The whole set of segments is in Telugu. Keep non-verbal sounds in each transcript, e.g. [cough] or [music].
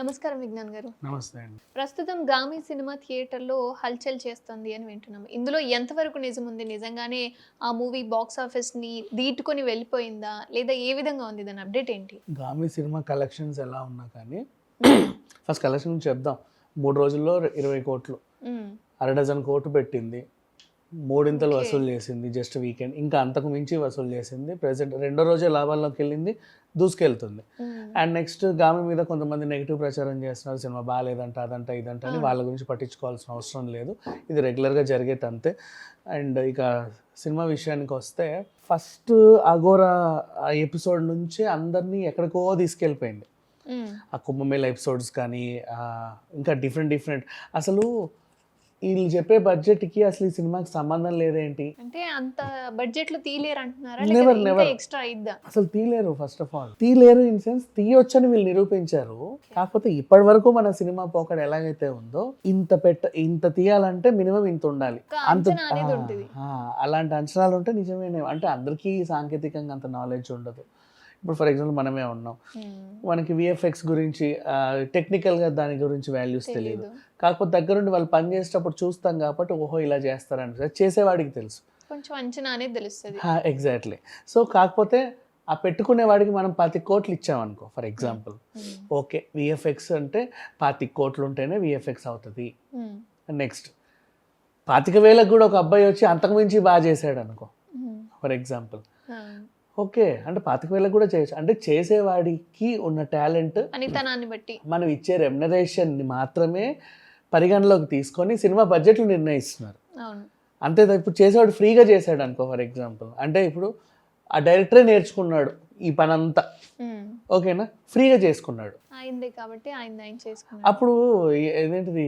నమస్కారం విజ్ఞాన్ గారు. నమస్తే అండి. ప్రస్తుతం గామి సినిమా థియేటర్లో హల్చల్ చేస్తుంది అని వింటున్నాం ఇందులో ఎంతవరకు నిజం ఉంది? నిజంగానే ఆ మూవీ బాక్స్ ఆఫీస్ని దీటుకొని వెళ్ళిపోయిందా? లేదా ఏ విధంగా ఉంది? దాని అప్డేట్ ఏంటి? గామి సినిమా కలెక్షన్స్ ఎలా ఉన్నా కానీ ఫస్ట్ కలెక్షన్ గురించి చెప్దాం. మూడు రోజుల్లో ఇరవై కోట్లు. మ్మ్. అర డజన్ కోట్లు పెట్టింది. మూడింతలు. వసూలు చేసింది జస్ట్ వీకెండ్ ఇంకా అంతకు మించి వసూలు చేసింది ప్రెసెంట్ రెండో రోజే లాభాల్లోకి వెళ్ళింది దూసుకెళ్తుంది. అండ్ నెక్స్ట్ గామి మీద కొంతమంది నెగిటివ్ ప్రచారం చేస్తున్నారు సినిమా బాగాలేదంట అదంట ఇదంట అని ఆ. వాళ్ళ గురించి పట్టించుకోవాల్సిన అవసరం లేదు ఇది రెగ్యులర్గా జరిగేది అంతే అండ్ ఇక సినిమా విషయానికి వస్తే ఫస్ట్ అగోరా ఎపిసోడ్ నుంచి అందరినీ ఎక్కడికో తీసుకెళ్ళిపోయింది మ్మ్. ఆ కుంభమేళ ఎపిసోడ్స్ కానీ ఇంకా డిఫరెంట్ డిఫరెంట్ అసలు వీళ్ళు చెప్పే బడ్జెట్కి అసలు ఈ సినిమాకి సంబంధం లేదేంటి? అంటే అంత బడ్జెట్లో తీయలేరు అంటున్నారా. ఇంకా ఎక్స్ట్రా అయిద్దా? అసలు తీయలేరు ఫస్ట్ ఆఫ్ ఆల్ తీయలేరు ఇన్ సెన్స్ తీయొచ్చని వీళ్ళు నిరూపించారు. కాకపోతే ఇప్పటి వరకు మన సినిమా పోకడ ఎలాగైతే ఉందో ఇంత పెట్ట ఇంత తీయాలంటే మినిమం ఇంత ఉండాలి. అంత అలాంటి అంచనాలు ఉంటే నిజమేనే. అంటే అందరికీ సాంకేతికంగా అంత నాలెడ్జ్ ఉండదు. ఇప్పుడు ఫర్ ఎగ్జాంపుల్ మనమే ఉన్నాం. మనకి విఎఫ్ఎక్స్ గురించి టెక్నికల్గా దాని గురించి వాల్యూస్ తెలియదు కాకపోతే దగ్గరుండి వాళ్ళు పని చేసేటప్పుడు చూస్తాం కాబట్టి ఓహో ఇలా చేస్తారని చేసేవాడికి తెలుసు కొంచెం అంచనా అనేది తెలుస్తుంది ఎగ్జాక్ట్లీ సో కాకపోతే ఆ పెట్టుకునే వాడికి మనం పాతి కోట్లు ఇచ్చామనుకో for example hmm. Okay VFX అంటే పాతి కోట్లు ఉంటేనే విఎఫ్ఎక్స్ అవుతుంది. నెక్స్ట్ పాతిక వేలకు కూడా ఒక అబ్బాయి వచ్చి అంతకుమించి బాగా చేశాడు అనుకో. ఫర్ ఎగ్జాంపుల్ ఆ. ఓకే అంటే పాతిక వేలకు కూడా చేయొచ్చు. అంటే చేసేవాడికి ఉన్న టాలెంట్ పనితనాన్ని బట్టి. మనం ఇచ్చే రెమ్యునరేషన్ని మాత్రమే పరిగణలోకి తీసుకొని సినిమా బడ్జెట్లు నిర్ణయిస్తున్నారు. అంతే ఇప్పుడు చేసేవాడు ఫ్రీగా చేశాడు అనుకో ఫర్ ఎగ్జాంపుల్. అంటే ఇప్పుడు ఆ డైరెక్టరే నేర్చుకున్నాడు ఈ పని అంతా. ఓకేనా? ఫ్రీగా చేసుకున్నాడు. కాబట్టి అప్పుడు ఏదేంటిది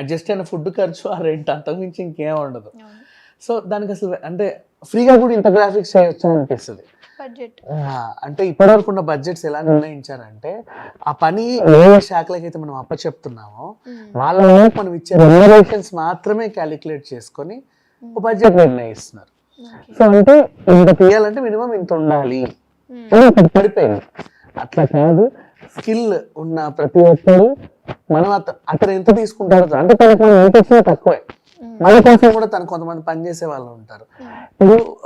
అడ్జస్ట్ అయిన ఫుడ్ ఖర్చు ఆ రెంట్ అంతకుమించి ఇంకేం ఉండదు. సో దానికి అసలు అంటే ఫ్రీగా కూడా ఇంత గ్రాఫిక్స్ చేయొచ్చు అనిపిస్తుంది. బడ్జెట్. అంటే ఇప్పటివరకు ఉన్న బడ్జెట్స్ ఎలా నిర్ణయించారంటే ఆ పని ఏ శాఖలకైతే మనం అప్పచెప్తున్నామో వాళ్ళ మనం ఇచ్చే రెమ్యునరేషన్స్ మాత్రమే క్యాలిక్యులేట్ చేసుకొని ఒక బడ్జెట్ నిర్ణయిస్తున్నారు. సో అంటే ఇంత తీయాలంటే మినిమం ఇంత ఉండాలి. అని పడిపోయింది. అట్లా కాదు. స్కిల్ ఉన్న ప్రతి ఒక్కరు మనం అత- అతను ఎంత తీసుకుంటాడో అంటే తనకు మనం ఎంత ఇచ్చినా తక్కువే. మన కోసం కూడా తను కొంతమంది పని చేసే వాళ్ళు ఉంటారు. ఇప్పుడు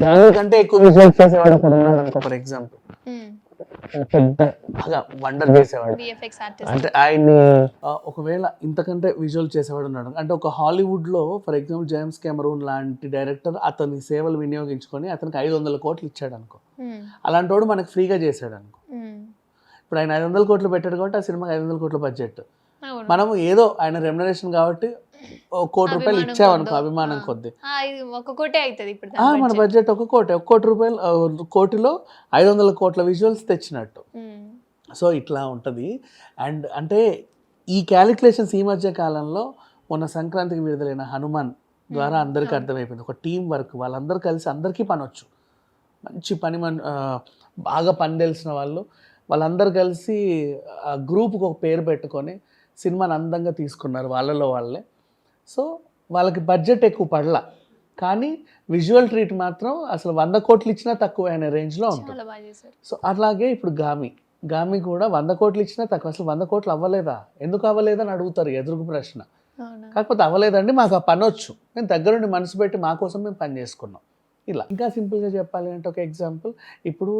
దానికంటే ఎక్కువ విజువల్ చేసేవాడు ఒకడు ఉన్నాడు అనుకో ఫర్ ఎగ్జాంపుల్ పెద్ద బాగా వండర్ చేసేవాడు. అంటే ఆయన్ని ఆ, ఒకవేళ ఇంతకంటే విజువల్ చేసేవాడు ఉన్నాడు అంటే ఒక హాలీవుడ్లో ఫర్ ఎగ్జాంపుల్ జేమ్స్ కెమరూన్ లాంటి డైరెక్టర్ అతని సేవలు వినియోగించుకొని అతనికి ఐదు వందల కోట్లు ఇచ్చాడు అనుకో. అలాంటి వాడు మనకు ఫ్రీగా చేశాడు అనుకో. ఇప్పుడు ఆయన ఐదు వందల కోట్లు పెట్టాడు కాబట్టి ఆ సినిమాకి ఐదు వందల కోట్ల బడ్జెట్ అవును. మనం ఏదో ఆయన రెమ్యునరేషన్ కాబట్టి కోటి రూపాయలు ఇచ్చామనుకో. అభిమానం. కొద్ది ఒక కోటే అవుతుంది ఇప్పుడు మన. బడ్జెట్ ఒక కోటి ఒక కోటి రూపాయలు కోటిలో ఐదు వందల కోట్ల విజువల్స్ తెచ్చినట్టు సో ఇట్లా ఉంటుంది అండ్ అంటే ఈ క్యాలిక్యులేషన్స్ ఈ మధ్య కాలంలో మొన్న సంక్రాంతికి విడుదలైన హనుమాన్ ద్వారా. అందరికీ. అర్థమైపోయింది ఒక టీం వర్క్ వాళ్ళందరూ కలిసి అందరికీ పని వచ్చు మంచి పని మన బాగా పని తెలిసిన వాళ్ళు వాళ్ళందరూ కలిసి గ్రూప్కి ఒక పేరు పెట్టుకొని సినిమాని అందంగా తీసుకున్నారు వాళ్ళలో వాళ్ళే సో వాళ్ళకి బడ్జెట్ ఎక్కువ పడలా. కానీ విజువల్ ట్రీట్ మాత్రం అసలు వంద కోట్లు ఇచ్చినా తక్కువ అనే రేంజ్లో ఉంటుంది. సో అట్లాగే ఇప్పుడు గామి. గామి కూడా వంద కోట్లు ఇచ్చినా తక్కువ. అసలు వంద కోట్లు అవ్వలేదా? ఎందుకు అవ్వలేదని అడుగుతారు ఎదురుకు ప్రశ్న. కాకపోతే అవ్వలేదండి మాకు ఆ పని వచ్చు. మేము దగ్గరుండి మనసు పెట్టి మా కోసం మేము పని చేసుకున్నాం. ఇలా. ఇంకా సింపుల్గా చెప్పాలి అంటే ఒక ఎగ్జాంపుల్ ఇప్పుడు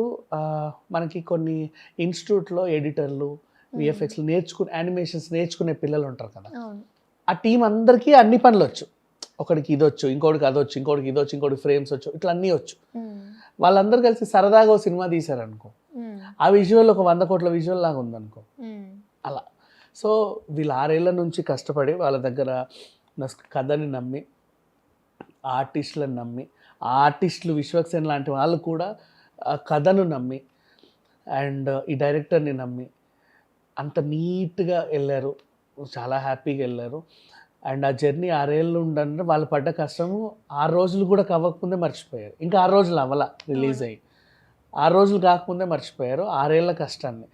మనకి కొన్ని ఇన్స్టిట్యూట్లో ఎడిటర్లు విఎఫ్ఎక్స్లు నేర్చుకునే యానిమేషన్స్ నేర్చుకునే పిల్లలు ఉంటారు కదా. ఆ టీం అందరికీ అన్ని పనులు వచ్చు. ఒకడికి ఇది వచ్చు ఇంకోటికి అది వచ్చు ఇంకోటికి ఇది వచ్చు ఇంకోటికి ఫ్రేమ్స్ వచ్చు ఇట్లా అన్నీ వచ్చు. వాళ్ళందరూ కలిసి సరదాగా ఓ సినిమా తీశారనుకో. ఆ విజువల్ ఒక వంద కోట్ల విజువల్ లాగా ఉందనుకో. అలా. సో వీళ్ళు ఆరేళ్ళ నుంచి కష్టపడి వాళ్ళ దగ్గర కథని నమ్మి ఆర్టిస్టులను నమ్మి ఆర్టిస్టులు విశ్వక్సేన్ లాంటి వాళ్ళు కూడా ఆ కథను నమ్మి అండ్ ఈ డైరెక్టర్ని నమ్మి అంత నీట్గా వెళ్ళారు. చాలా హ్యాపీగా వెళ్ళారు. అండ్ ఆ జర్నీ ఆరేళ్ళు ఉండంటే వాళ్ళు పడ్డ కష్టము ఆరు రోజులు కూడా కవ్వకముందే మర్చిపోయారు. ఇంకా ఆరు రోజులు అవ్వాల రిలీజ్ అయ్యి. ఆరు రోజులు కాకముందే మర్చిపోయారు ఆరేళ్ళ కష్టాన్ని.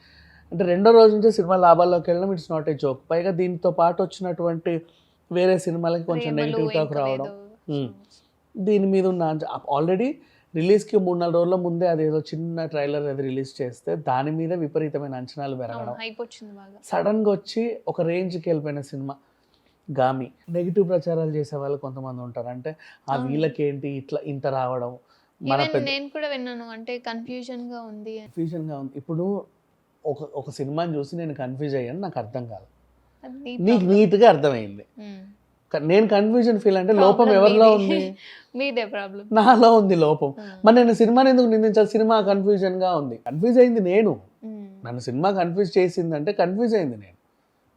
అంటే రెండో రోజు నుంచే సినిమా లాభాల్లోకి వెళ్ళడం ఇట్స్ నాట్ ఏ జోక్ పైగా దీంతో పాటు వచ్చినటువంటి వేరే సినిమాలకి కొంచెం నెగిటివ్ టాక్ రావడం. దీని మీద ఉన్న ఆల్రెడీ రిలీజ్కి మూడు నాలుగు రోజుల ముందే అదేదో చిన్న ట్రైలర్ అది రిలీజ్ చేస్తే దాని మీద విపరీతమైన అంచనాలు పెరగడం. సడన్గా వచ్చి ఒక రేంజ్కి వెళ్ళిపోయిన సినిమా గామి. నెగిటివ్ ప్రచారాలు చేసే వాళ్ళు కొంతమంది ఉంటారు. అంటే ఆ. వీళ్ళకేంటి ఇట్లా ఇంత రావడం? మన నేను కూడా విన్నాను. అంటే కన్ఫ్యూజన్గా ఉంది. కన్ఫ్యూజన్గా ఉంది. ఇప్పుడు ఒక ఒక సినిమాని చూసి నేను కన్ఫ్యూజ్ అయ్యాను. నాకు అర్థం కాదు. నీకు. నీట్గా అర్థమైంది. నేను కన్ఫ్యూజన్ ఫీల్ అంటే లోపం ఎవరిలో. ఉంది? [laughs] మీదే ప్రాబ్లం నాలో ఉంది లోపం. మరి నేను సినిమాని ఎందుకు నిందించాలి? సినిమా కన్ఫ్యూజన్గా ఉంది. కన్ఫ్యూజ్ అయింది నేను. నన్ను సినిమా కన్ఫ్యూజ్ చేసింది అంటే కన్ఫ్యూజ్ అయింది నేను.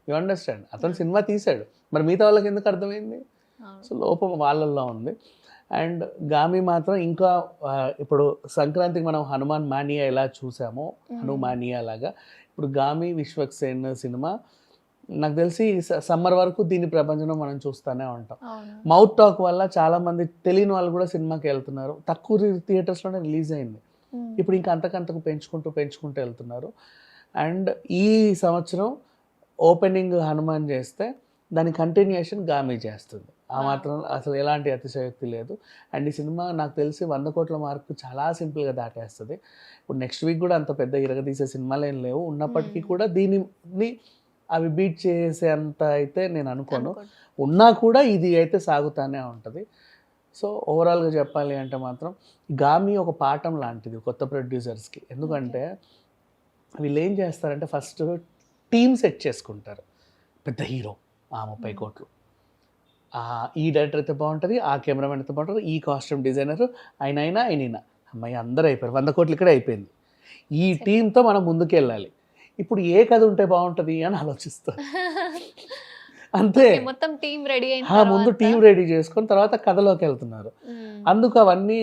యు అండర్స్టాండ్ అతను సినిమా తీశాడు. మరి మిగతా వాళ్ళకి ఎందుకు అర్థమైంది? సో లోపం వాళ్ళల్లో ఉంది. అండ్ గామి మాత్రం ఇంకా ఇప్పుడు సంక్రాంతికి మనం హనుమాన్ మానియా ఎలా చూసామో హనుమానియా లాగా. ఇప్పుడు గామి విశ్వక్సేన్ సినిమా నాకు తెలిసి సమ్మర్ వరకు దీని ప్రపంచంలో మనం చూస్తూనే ఉంటాం. మౌత్ టాక్ వల్ల చాలా మంది తెలియని వాళ్ళు కూడా సినిమాకి వెళ్తున్నారు. తక్కువ థియేటర్స్లోనే రిలీజ్ అయింది. ఇప్పుడు ఇంకా అంతకంతకు పెంచుకుంటూ పెంచుకుంటూ వెళ్తున్నారు. అండ్ ఈ సంవత్సరం ఓపెనింగ్ హనుమాన్ చేస్తే దాని కంటిన్యూషన్ గామి చేస్తుంది. ఆ. మాత్రం అసలు ఎలాంటి అతిశయోక్తి లేదు. అండ్ ఈ సినిమా నాకు తెలిసి వంద కోట్ల మార్కు చాలా సింపుల్గా దాటేస్తుంది. ఇప్పుడు నెక్స్ట్ వీక్ కూడా అంత పెద్ద ఇరగదీసే సినిమాలు ఏం లేవు. ఉన్నప్పటికీ. కూడా దీనిని అవి బీట్ చేసే అంత అయితే నేను అనుకోను. ఉన్నా కూడా ఇది అయితే సాగుతానే ఉంటుంది. సో ఓవరాల్గా చెప్పాలి అంటే మాత్రం గామి ఒక పాఠం లాంటిది కొత్త ప్రొడ్యూసర్స్కి. ఎందుకంటే వీళ్ళు ఏం చేస్తారంటే ఫస్ట్ టీమ్ సెట్ చేసుకుంటారు. పెద్ద హీరో ఆ ముప్పై. కోట్లు. ఈ డైరెక్టర్ అయితే బాగుంటుంది ఆ కెమెరామెన్ అయితే బాగుంటుంది ఈ కాస్ట్యూమ్ డిజైనర్ ఆయన అయినా ఆయన అమ్మాయి అందరూ అయిపోయారు. వంద కోట్లు ఇక్కడే అయిపోయింది. ఈ. టీంతో మనం ముందుకు వెళ్ళాలి ఇప్పుడు ఏ కథ ఉంటే బాగుంటుంది అని ఆలోచిస్తారు. అంతే. మొత్తం టీం రెడీ ముందు టీం రెడీ చేసుకొని తర్వాత కథలోకి వెళ్తున్నారు. అందుకు అవన్నీ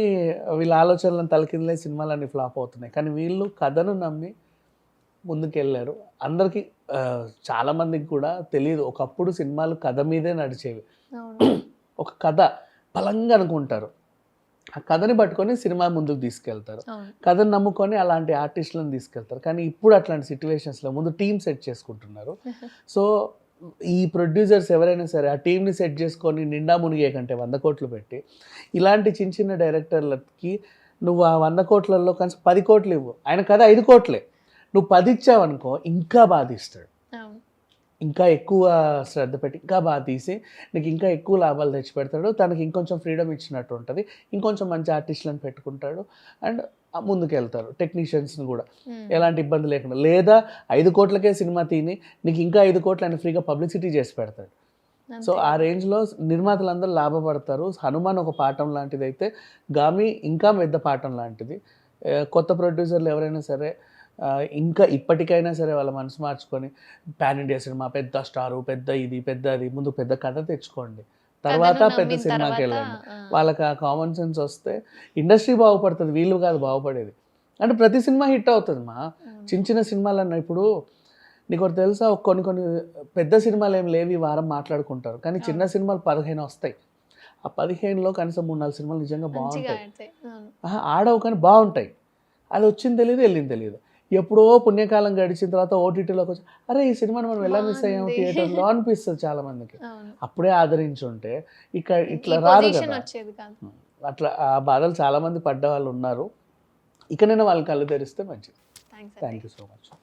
వీళ్ళ ఆలోచనలను తలకిందలే సినిమాలన్నీ ఫ్లాప్ అవుతున్నాయి. కానీ వీళ్ళు కథను నమ్మి ముందుకు వెళ్ళారు అందరికీ ఆ, చాలా మందికి కూడా తెలియదు ఒకప్పుడు సినిమాలు కథ మీదే నడిచేవి. ఒక కథ బలంగా అనుకుంటారు. ఆ కథని పట్టుకొని సినిమా ముందుకు తీసుకెళ్తారు. కథను నమ్ముకొని అలాంటి ఆర్టిస్టులను తీసుకెళ్తారు. కానీ ఇప్పుడు అట్లాంటి సిచ్యువేషన్స్లో ముందు టీం సెట్ చేసుకుంటున్నారు. [laughs] సో ఈ ప్రొడ్యూసర్స్ ఎవరైనా సరే ఆ టీంని సెట్ చేసుకొని నిండా మునిగే కంటే వంద కోట్లు పెట్టి ఇలాంటి చిన్న చిన్న డైరెక్టర్లకి నువ్వు ఆ వంద కోట్లలో కనీసం పది కోట్లు ఇవ్వు. ఆయన కథ ఐదు కోట్లే. నువ్వు పది ఇచ్చావనుకో ఇంకా బాధిస్తాడు. ఇంకా ఎక్కువ శ్రద్ధ పెట్టి ఇంకా బాగా తీసి నీకు ఇంకా ఎక్కువ లాభాలు తెచ్చి పెడతాడు తనకి ఇంకొంచెం ఫ్రీడమ్ ఇచ్చినట్టు ఉంటుంది. ఇంకొంచెం మంచి ఆర్టిస్టులను పెట్టుకుంటాడు. అండ్ ముందుకు వెళ్తారు టెక్నీషియన్స్ని కూడా. ఉమ్. ఎలాంటి ఇబ్బంది లేకుండా. లేదా ఐదు కోట్లకే సినిమా తీని నీకు ఇంకా ఐదు కోట్లు ఆయన ఫ్రీగా పబ్లిసిటీ చేసి పెడతాడు. సో. ఆ రేంజ్లో నిర్మాతలందరూ లాభపడతారు. హనుమాన్ ఒక పాఠం లాంటిది అయితే గామి ఇంకా పెద్ద పాఠం లాంటిది. కొత్త ప్రొడ్యూసర్లు ఎవరైనా సరే ఇంకా ఇప్పటికైనా సరే వాళ్ళ మనసు మార్చుకొని పాన్ ఇండియా సినిమా పెద్ద స్టారు పెద్ద ఇది పెద్ద అది ముందు పెద్ద కథ తెచ్చుకోండి. తర్వాత పెద్ద సినిమాకి వెళ్ళండి. వాళ్ళకి ఆ కామన్ సెన్స్ వస్తే ఇండస్ట్రీ బాగుపడుతుంది వీళ్ళు కాదు బాగుపడేది. అంటే ప్రతి సినిమా హిట్ అవుతుంది మా. చిన్న చిన్న సినిమాలు అన్న ఇప్పుడు నీకు ఒకటి తెలుసా కొన్ని కొన్ని పెద్ద సినిమాలు ఏం లేవు వారం మాట్లాడుకుంటారు. కానీ చిన్న సినిమాలు పదిహేను వస్తాయి. ఆ పదిహేనులో కనీసం మూడు నాలుగు సినిమాలు నిజంగా బాగుంటాయి. ఆడవు కానీ బాగుంటాయి. అది వచ్చింది తెలియదు వెళ్ళింది తెలియదు ఎప్పుడో పుణ్యకాలం గడిచిన తర్వాత ఓటీటీలోకి వచ్చి అరే ఈ సినిమాని మనం ఎలా మిస్ అయ్యాము. థియేటర్లో అనిపిస్తుంది చాలా మందికి. అప్పుడే ఆదరించుంటే ఇక ఈ ఇట్లా రాదు కదా. అట్లా ఆ బాధలు చాలా మంది పడ్డ వాళ్ళు ఉన్నారు. ఇకనైనా వాళ్ళు కళ్ళు తెరిస్తే మంచిది. Thank you so much